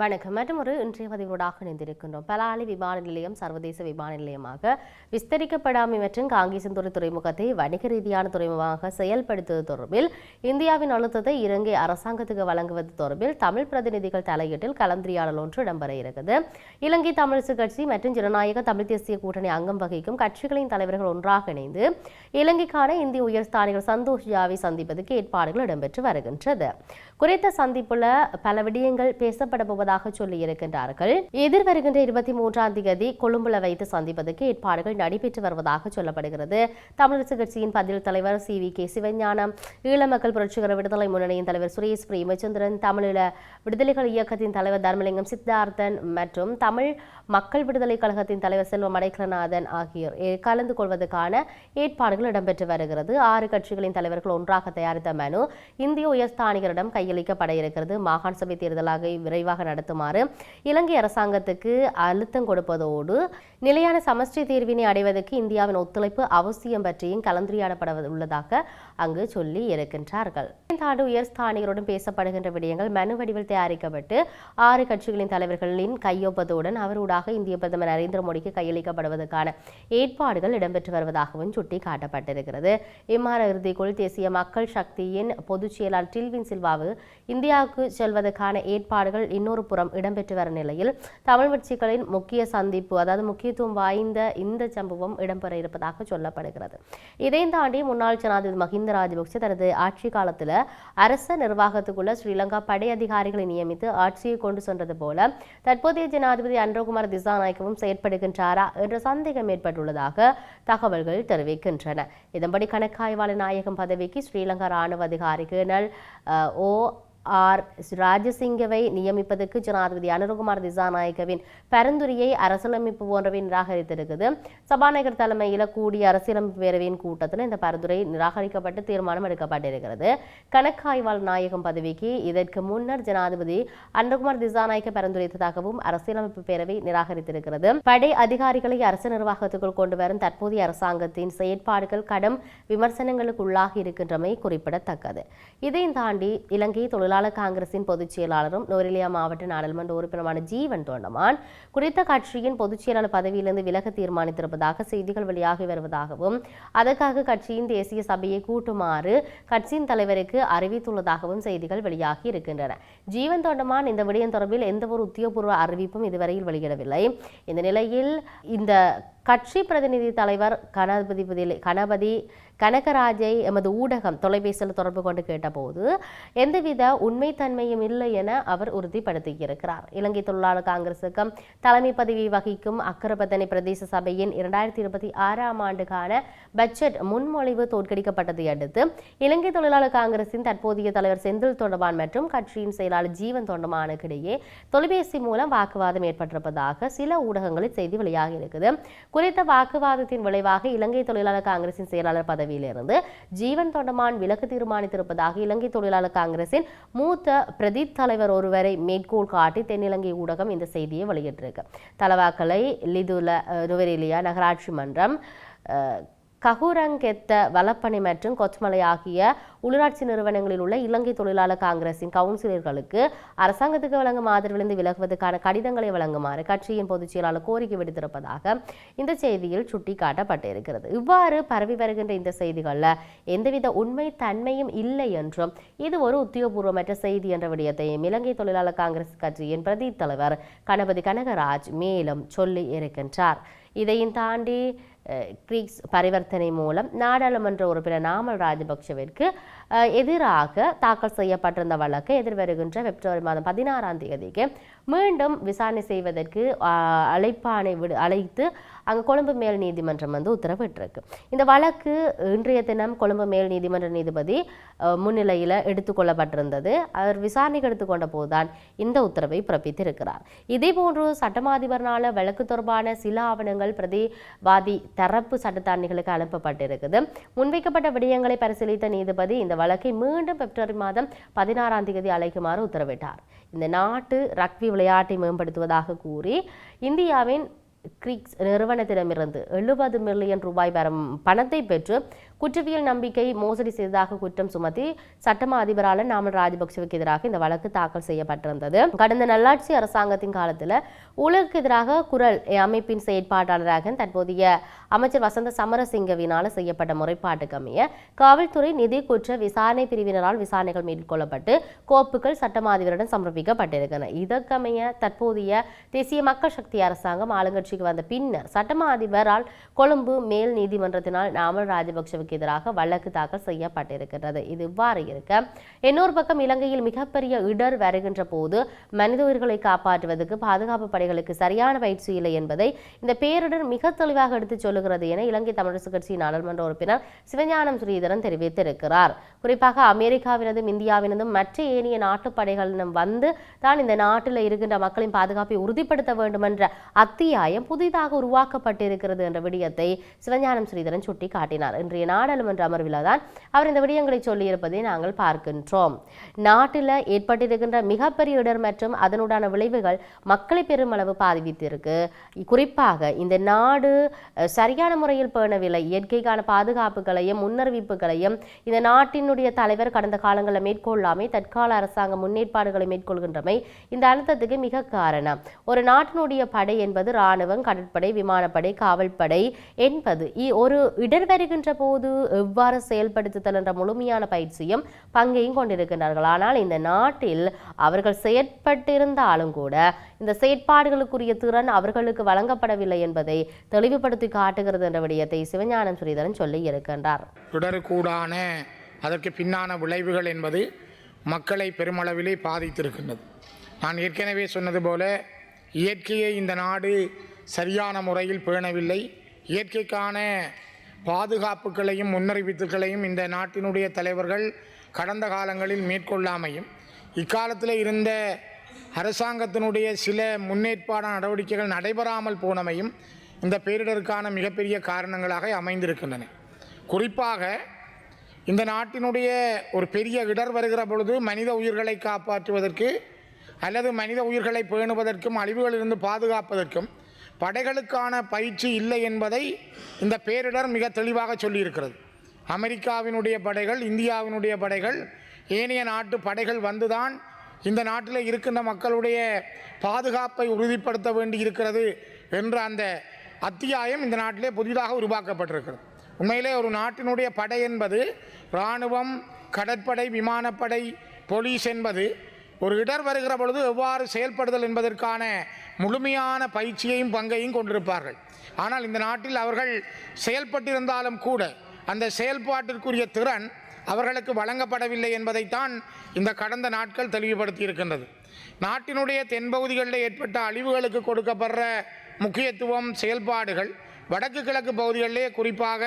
வணக்கம். மற்றும் ஒரு இன்றைய பதிவோடாக இணைந்திருக்கின்றோம். பலாலி விமான நிலையம் சர்வதேச விமான நிலையமாக விஸ்தரிக்கப்படாமை மற்றும் காங்கேசன்துறை துறைமுகத்தை வணிக ரீதியான துறைமுகமாக செயல்படுத்துவது தொடர்பில் இந்தியாவின் அழுத்தத்தை இலங்கை அரசாங்கத்துக்கு வழங்குவது தொடர்பில் தமிழ் பிரதிநிதிகள் தலையீட்டில் கலந்துரையாடல் ஒன்று இடம்பெற இருக்குது இலங்கை தமிழரசு கட்சி மற்றும் ஜனநாயக தமிழ் தேசிய கூட்டணி அங்கம் வகிக்கும் கட்சிகளின் தலைவர்கள் ஒன்றாக இணைந்து இலங்கைக்கான இந்திய உயர்ஸ்தானிகள் சந்தோஷ் ஜாவை சந்திப்பதற்கு ஏற்பாடுகள் இடம்பெற்று வருகின்றது. குறித்த சந்திப்புல பல விடயங்கள் பேசப்பட போவதாக சொல்லி இருக்கின்றார்கள். எதிர்வருகின்ற இருபத்தி மூன்றாம் தேதி கொழும்புல வைத்து சந்திப்பதற்கு ஏற்பாடுகள் நடைபெற்று வருவதாக சொல்லப்படுகிறது. தமிழரசு கட்சியின் பதில் தலைவர் சி வி கே சிவஞானம் ஈழ மக்கள் புரட்சிகர விடுதலை முன்னணியின் தலைவர் சுரேஷ் பிரேமச்சந்திரன் தமிழீழ விடுதலைகள் இயக்கத்தின் தலைவர் தர்மலிங்கம் சித்தார்த்தன் மற்றும் தமிழ் மக்கள் விடுதலை கழகத்தின் தலைவர் செல்வம் அடைக்கலநாதன் ஆகியோர் கலந்து கொள்வதற்கான ஏற்பாடுகள் இடம்பெற்று வருகிறது. ஆறு கட்சிகளின் தலைவர்கள் ஒன்றாக தயாரித்த மனு இந்திய உயர்ஸ்தானிகரிடம் கையளிக்கப்பட இருக்கிறது. மாகாண சபை தேர்தலாக விரைவாக நடத்துமாறு இலங்கை அரசாங்கத்துக்கு அழுத்தம் கொடுப்பதோடு நிலையான சமஷ்டி தீர்வினை அடைவதற்கு இந்தியாவின் ஒத்துழைப்பு அவசியம் பற்றியும் கலந்துரையாடப்பட உள்ளதாக அங்கு சொல்லி இருக்கின்றார்கள். இந்த ஆண்டு உயர்ஸ்தானிகருடன் பேசப்படுகின்ற விடயங்கள் மனு வடிவில் தயாரிக்கப்பட்டு ஆறு கட்சிகளின் தலைவர்களின் கையொப்பத்துடன் அவரூடாக இந்திய பிரதமர் நரேந்திர மோடிக்கு கையளிக்கப்படுவதற்கான ஏற்பாடுகள் இடம்பெற்று வருவதாகவும் சுட்டிக்காட்டப்பட்டிருக்கிறது. இம்மாத இறுதிக்குள் தேசிய மக்கள் சக்தியின் பொதுச் செயலாளர் டில்வின் சில்வாவு இந்தியாவுக்கு செல்வதற்கான ஏற்பாடுகள் இன்னொரு புறம் இடம்பெற்று வரும் நிலையில் தமிழ் கட்சிகளின் முக்கிய சந்திப்பு அதாவது முக்கியத்துவம் வாய்ந்த இந்த சம்பவம் இடம்பெற இருப்பதாக சொல்லப்படுகிறது. இதை தாண்டி முன்னாள் ஜனாதிபதி மஹிந்த ராஜபக்சே தனது ஆட்சி காலத்தில் அரச நிர்வாகத்துக்குள்ள ஸ்ரீலங்கா படை அதிகாரிகளை நியமித்து ஆட்சியை கொண்டு சென்றது போல தற்போதைய ஜனாதிபதி அன்றகுமார் திசாநாயக்கவும் செயற்படுகின்றாரா என்ற சந்தேகம் ஏற்பட்டுள்ளதாக தகவல்கள் தெரிவிக்கின்றன. இதன்படி கணக்காய்வாளர் நாயகம் பதவிக்கு ஸ்ரீலங்கா ராணுவ அதிகாரி கேர்னல் ஓ ஆர். ராஜசிங்கவை நியமிப்பதற்கு ஜனாதிபதி அனுரகுமார் திசாநாயகவின் பரிந்துரையை அரசியலமைப்பு போன்றவை நிராகரித்திருக்குது. சபாநாயகர் தலைமையில் கூடிய அரசியலமைப்பு பேரவையின் கூட்டத்தில் இந்த பரிந்துரை நிராகரிக்கப்பட்டு தீர்மானம் எடுக்கப்பட்டிருக்கிறது. கணக்காய்வாளர் நாயகம் பதவிக்கு இதற்கு முன்னர் ஜனாதிபதி அனுரகுமார் திசாநாயக்க பரிந்துரைத்ததாகவும் அரசியலமைப்பு பேரவை நிராகரித்திருக்கிறது. படை அதிகாரிகளை அரசு நிர்வாகத்துக்குள் கொண்டு வரும் தற்போதைய அரசாங்கத்தின் செயற்பாடுகள் கடும் விமர்சனங்களுக்கு உள்ளாகி இருக்கின்றமை குறிப்பிடத்தக்கது. இதையும் தாண்டி இலங்கை தொழிலாளர் காங்கிரசின் பொதுச் செயலாளரும் நோரிலியா மாவட்ட நாடாளுமன்ற உறுப்பினருமான ஜீவன் தோண்டமான் குறித்த கட்சியின் பொதுச் செயலாளர் பதவியிலிருந்து விலக தீர்மானித்திருப்பதாக செய்திகள் வெளியாகி வருவதாகவும் அதற்காக கட்சியின் தேசிய சபையை கூட்டுமாறு கட்சியின் தலைவருக்கு அறிவித்துள்ளதாகவும் செய்திகள் வெளியாகி இருக்கின்றன. ஜீவன் தோண்டமான் இந்த விடயம் தொடர்பில் எந்த ஒரு உத்தியோகபூர்வ அறிவிப்பும் இதுவரையில் வெளியிடவில்லை. இந்த நிலையில் இந்த கட்சி பிரதிநிதி தலைவர் கணபதி பதில்- கணபதி கனகராஜை எமது ஊடகம் தொலைபேசியில் தொடர்பு கொண்டு கேட்டபோது எந்தவித உண்மைத்தன்மையும் இல்லை என அவர் உறுதிப்படுத்தியிருக்கிறார். இலங்கை தொழிலாளர் காங்கிரசுக்கும் தலைமை பதவி வகிக்கும் அக்கரபத்தனை பிரதேச சபையின் இரண்டாயிரத்தி இருபத்தி ஆறாம் ஆண்டுக்கான பட்ஜெட் முன்மொழிவு தோற்கடிக்கப்பட்டதை அடுத்து இலங்கை தொழிலாளர் காங்கிரசின் தற்போதைய தலைவர் செந்தில் தொண்டமான் மற்றும் கட்சியின் செயலாளர் ஜீவன் தொண்டமானுக்கு இடையே தொலைபேசி மூலம் வாக்குவாதம் ஏற்பட்டிருப்பதாக சில ஊடகங்களில் செய்தி வெளியாகி இருக்குது. குறித்த வாக்குவாதத்தின் விளைவாக இலங்கை தொழிலாளர் காங்கிரசின் செயலாளர் பதவியிலிருந்து ஜீவன் தொண்டமான் விலக்கு தீர்மானித்திருப்பதாக இலங்கை தொழிலாளர் காங்கிரசின் மூத்த பிரதீப் தலைவர் ஒருவரை மேற்கோள் காட்டி தென்னிலங்கை ஊடகம் இந்த செய்தியை வெளியிட்டிருக்கு. தலவாக்கலை லிதுல அஹ், நுவரெலியா நகராட்சி மன்றம் ககுரங்கெத்த வலப்பணி மற்றும் கொச்மலை ஆகிய உள்ளாட்சி நிறுவனங்களில் உள்ள இலங்கை தொழிலாளர் காங்கிரசின் கவுன்சிலர்களுக்கு அரசாங்கத்துக்கு வழங்கும் ஆதரவிலிருந்து விலகுவதற்கான கடிதங்களை வழங்குமாறு கட்சியின் பொதுச் செயலாளர் கோரிக்கை விடுத்திருப்பதாக இந்த செய்தியில் சுட்டிக்காட்டப்பட்டிருக்கிறது. இவ்வாறு பரவி வருகின்ற இந்த செய்திகளில் எந்தவித உண்மை தன்மையும் இல்லை என்றும் இது ஒரு உத்தியோகபூர்வமற்ற செய்தி என்ற விடயத்தையும் இலங்கை தொழிலாளர் காங்கிரஸ் கட்சியின் பிரதி தலைவர் கணபதி கனகராஜ் மேலும் சொல்லி இருக்கின்றார். இதையும் தாண்டி கிரீக்ஸ் பரிவர்த்தனை மூலம் நாடாளுமன்ற உறுப்பினர் நாமல் ராஜபக்ஷவிற்கு எதிராக தாக்கல் செய்யப்பட்டிருந்த வழக்கு எதிர்வருகின்ற பிப்ரவரி மாதம் பதினாறாம் தேதிக்கு மீண்டும் விசாரணை செய்வதற்கு அழைப்பானை விடு அழைத்து அங்கு கொழும்பு மேல் நீதிமன்றம் வந்து உத்தரவிட்டிருக்கு. இந்த வழக்கு இன்றைய தினம் கொழும்பு மேல் நீதிமன்ற நீதிபதி முன்னிலையில் எடுத்துக்கொள்ளப்பட்டிருந்தது அவர் விசாரணைக்கு எடுத்துக்கொண்ட போதுதான் இந்த உத்தரவை பிறப்பித்திருக்கிறார். இதே போன்று சட்டமாதிபர்னால வழக்கு தொடர்பான சில ஆவணங்கள் பிரதிவாதி தரப்பு சட்டத்தாரணிகளுக்கு அனுப்பப்பட்டிருக்குது. முன்வைக்கப்பட்ட விடயங்களை பரிசீலித்த நீதிபதி இந்த வழக்கை மீண்டும் பிப்ரவரி மாதம் பதினாறாம் தேதி அழைக்குமாறு உத்தரவிட்டார். இந்த நாட்டு ரக்பி விளையாட்டை மேம்படுத்துவதாக கூறி இந்தியாவின் கிரிக்ஸ் நிறுவனத்திடமிருந்து எழுபது மில்லியன் ரூபாய் பெறும் பணத்தை பெற்று குற்றவியல் நம்பிக்கை மோசடி செய்ததாக குற்றம் சுமத்தி சட்டமா அதிபரால நாமல் ராஜபக்சவுக்கு எதிராக இந்த வழக்கு தாக்கல் செய்யப்பட்டிருந்தது. கடந்த நல்லாட்சி அரசாங்கத்தின் காலத்தில் ஊழலுக்கு எதிராக குரல் அமைப்பின் செயற்பாட்டாளராக தற்போதைய அமைச்சர் வசந்த சமரசிங்கவினால் செய்யப்பட்ட முறைப்பாட்டுக்கு அமைய காவல்துறை நிதி குற்ற விசாரணை பிரிவினரால் விசாரணைகள் மேற்கொள்ளப்பட்டு கோப்புகள் சட்டமா அதிபரிடம் சமர்ப்பிக்கப்பட்டிருக்கின்றன. இதற்கமைய தற்போதைய தேசிய மக்கள் சக்தி அரசாங்கம் ஆளுங்கட்சிக்கு வந்த பின்னர் சட்டமா அதிபரால் கொழும்பு மேல் நீதிமன்றத்தினால் நாமல் ராஜபக்சவுக்கு எதிராக வழக்கு தாக்கல் செய்யப்பட்டிருக்கிறது இது இவ்வாறு இருக்க இன்னொரு பக்கம் இலங்கையில் மிகப்பெரிய இடர் வருகின்ற போது மனித உயிர்களை காப்பாற்றுவதற்கு பாதுகாப்பு படைகளுக்கு சரியான பயிற்சி இல்லை என்பதை இந்த பேரிடர் மிக தெளிவாக எடுத்துச் சொல்லுகிறது என இலங்கை தமிழரசு கட்சி நாடாளுமன்ற உறுப்பினர் சிவஞானம் ஸ்ரீதரன் தெரிவித்திருக்கிறார். குறிப்பாக அமெரிக்காவினதும் இந்தியாவினதும் மற்ற ஏனைய நாட்டுப் படைகளிடம் வந்து தான் இந்த நாட்டில் இருக்கின்ற மக்களின் பாதுகாப்பை உறுதிப்படுத்த வேண்டும் என்ற அத்தியாயம் புதிதாக உருவாக்கப்பட்டிருக்கிறது என்ற விடயத்தை சிவஞானம் ஸ்ரீதரன் சுட்டிக்காட்டினார். இன்றைய நாடாளுமன்ற அமர்வில் தான் அவர் இந்த விடயங்களை சொல்லியிருப்பதை நாங்கள் பார்க்கின்றோம். நாட்டில் ஏற்பட்டிருக்கின்ற மிகப்பெரிய இடர் மற்றும் அதனுடான விளைவுகள் மக்களை பெருமளவு பாதித்திருக்கு குறிப்பாக இந்த நாடு சரியான முறையில் பேணவில்லை. இயற்கைக்கான பாதுகாப்புகளையும் முன்னறிவிப்புகளையும் இந்த நாட்டினுடைய தலைவர் கடந்த காலங்களில் மேற்கொள்ளாமை தற்கால அரசாங்க முன்னேற்பாடுகளை மேற்கொள்கின்றமை இந்த அழுத்தத்துக்கு மிக காரணம். ஒரு நாட்டினுடைய படை என்பது இராணுவம் கடற்படை விமானப்படை காவல்படை என்பது. ஒரு இடர் வருகின்ற போது எவ்வாறு செயல்படுத்துதல் என்ற முழுமையான பயிற்சியும் பங்கையும் கொண்டிருக்கிறார்கள் ஆனால் இந்த நாட்டில் அவர்கள் செயற்பட்டிருந்தாலும் கூட இந்த செயற்பாடுகளுக்குரிய திறன் அவர்களுக்கு வழங்கப்படவில்லை என்பதை தெளிவுபடுத்தி காட்டுகிறது என்ற விடயத்தை சிவஞானம் ஸ்ரீதரன் சொல்லி இருக்கின்றார். இடருக்கூடான அதற்கு பின்னான விளைவுகள் என்பது மக்களை பெருமளவிலே பாதித்திருக்கின்றது. நான் ஏற்கனவே சொன்னது போல இயற்கையை இந்த நாடு சரியான முறையில் பேணவில்லை. இயற்கைக்கான பாதுகாப்புகளையும் முன்னறிவித்துக்களையும் இந்த நாட்டினுடைய தலைவர்கள் கடந்த காலங்களில் மேற்கொள்ளாமையும் இக்காலத்தில் இருந்த அரசாங்கத்தினுடைய சில முன்னேற்பாடான நடவடிக்கைகள் நடைபெறாமல் போனமையும் இந்த பேரிடருக்கான மிகப்பெரிய காரணங்களாக அமைந்திருக்கின்றன. குறிப்பாக இந்த நாட்டினுடைய ஒரு பெரிய இடர் வருகிற பொழுது மனித உயிர்களை காப்பாற்றுவதற்கு அல்லது மனித உயிர்களை பேணுவதற்கும் அழிவுகளிலிருந்து பாதுகாப்பதற்கும் படைகளுக்கான பயிற்சி இல்லை என்பதை இந்த பேரிடர் மிக தெளிவாக சொல்லியிருக்கிறது. அமெரிக்காவினுடைய படைகள் இந்தியாவினுடைய படைகள் ஏனைய நாட்டு படைகள் வந்துதான் இந்த நாட்டில் இருக்கின்ற மக்களுடைய பாதுகாப்பை உறுதிப்படுத்த வேண்டி இருக்கிறது என்ற அந்த அத்தியாயம் இந்த நாட்டிலே புதிதாக உருவாக்கப்பட்டிருக்கிறது. உண்மையிலே ஒரு நாட்டினுடைய படை என்பது இராணுவம் கடற்படை விமானப்படை போலீஸ் என்பது ஒரு இடர் வருகிற பொழுது எவ்வாறு செயல்படுதல் என்பதற்கான முழுமையான பயிற்சியையும் பங்கையும் கொண்டிருப்பார்கள். ஆனால் இந்த நாட்டில் அவர்கள் செயல்பட்டிருந்தாலும் கூட அந்த செயல்பாட்டிற்குரிய திறன் அவர்களுக்கு வழங்கப்படவில்லை என்பதைத்தான் இந்த கடந்த நாட்கள் தெளிவுபடுத்தி இருக்கின்றது நாட்டினுடைய தென்பகுதிகளில் ஏற்பட்ட அழிவுகளுக்கு கொடுக்கப்படுற முக்கியத்துவம் செயல்பாடுகள் வடக்கு கிழக்கு பகுதிகளிலே குறிப்பாக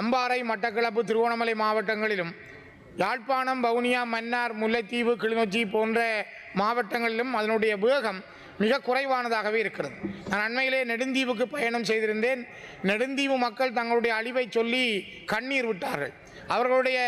அம்பாறை மட்டக்களப்பு திருவோணமலை மாவட்டங்களிலும் யாழ்ப்பாணம் வவுனியா மன்னார் முல்லைத்தீவு கிளிநொச்சி போன்ற மாவட்டங்களிலும் அதனுடைய வேகம் மிக குறைவானதாகவே இருக்கிறது. நான் அண்மையிலே நெடுந்தீவுக்கு பயணம் செய்திருந்தேன். நெடுந்தீவு மக்கள் தங்களுடைய அழிவை சொல்லி கண்ணீர் விட்டார்கள். அவர்களுடைய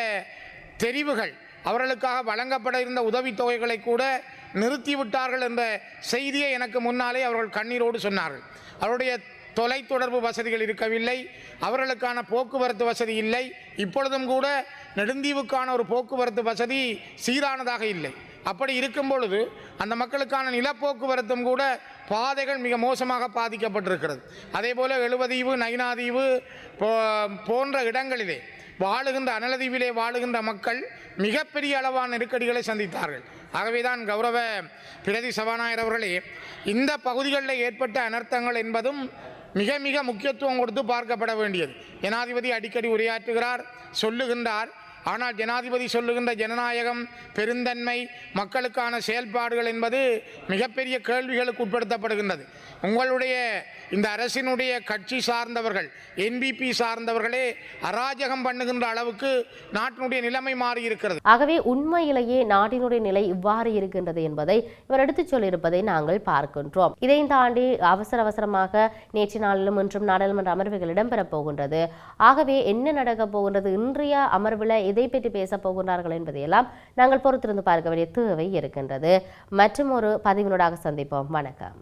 தெரிவுகள் அவர்களுக்காக வழங்கப்பட இருந்த உதவித்தொகைகளை கூட நிறுத்திவிட்டார்கள் என்ற செய்தியை எனக்கு முன்னாலே அவர்கள் கண்ணீரோடு சொன்னார்கள். அவருடைய தொலைத்தொடர்பு வசதிகள் இருக்கவில்லை. அவர்களுக்கான போக்குவரத்து வசதி இல்லை. இப்பொழுதும் கூட நெடுந்தீவுக்கான ஒரு போக்குவரத்து வசதி சீரானதாக இல்லை. அப்படி இருக்கும் பொழுது அந்த மக்களுக்கான நிலப்போக்குவரத்தும் கூட பாதைகள் மிக மோசமாக பாதிக்கப்பட்டிருக்கிறது. அதே போல் எழுவதீவு நைனாதீவு போ- போன்ற இடங்களிலே வாழுகின்ற அனலதீவிலே வாழுகின்ற மக்கள் மிகப்பெரிய அளவான நெருக்கடிகளை சந்தித்தார்கள். ஆகவேதான் கௌரவ பிரதி சபாநாயகர் அவர்களே இந்த பகுதிகளில் ஏற்பட்ட அனர்த்தங்கள் என்பதும் மிக மிக முக்கியத்துவம் கொடுத்து பார்க்கப்பட வேண்டியது. ஜனாதிபதி அடிக்கடி உரையாற்றுகிறார் சொல்லுகின்றார் ஆனால் ஜனாதிபதி சொல்லுகின்ற ஜனநாயகம் பெருந்தன்மை மக்களுக்கான செயல்பாடுகள் என்பது மிகப்பெரிய கேள்விகளுக்கு உட்படுத்தப்படுகின்றது. உங்களுடைய இந்த அரசினுடைய கட்சி சார்ந்தவர்கள் என்பிபி சார்ந்தவர்களே அராஜகம் பண்ணுகின்ற அளவுக்கு நாட்டினுடைய நிலைமை மாறி இருக்கிறது ஆகவே உண்மையிலேயே நாட்டினுடைய நிலை இவ்வாறு இருக்கின்றது என்பதை இவர் எடுத்துச் சொல்லியிருப்பதை நாங்கள் பார்க்கின்றோம். இதையும் தாண்டி அவசர அவசரமாக நேற்று நாளிலும் இன்றும் நாடாளுமன்ற அமர்வுகள் இடம்பெறப் போகின்றது. ஆகவே என்ன நடக்கப் போகின்றது? இன்றைய அமர்வில் எதை பற்றி பேச போகிறார்கள் என்பதையெல்லாம் நாங்கள் பொறுத்திருந்து பார்க்க வேண்டிய தேவை இருக்கின்றது. மற்றும் ஒரு பதிவினூடாக சந்திப்போம். வணக்கம்.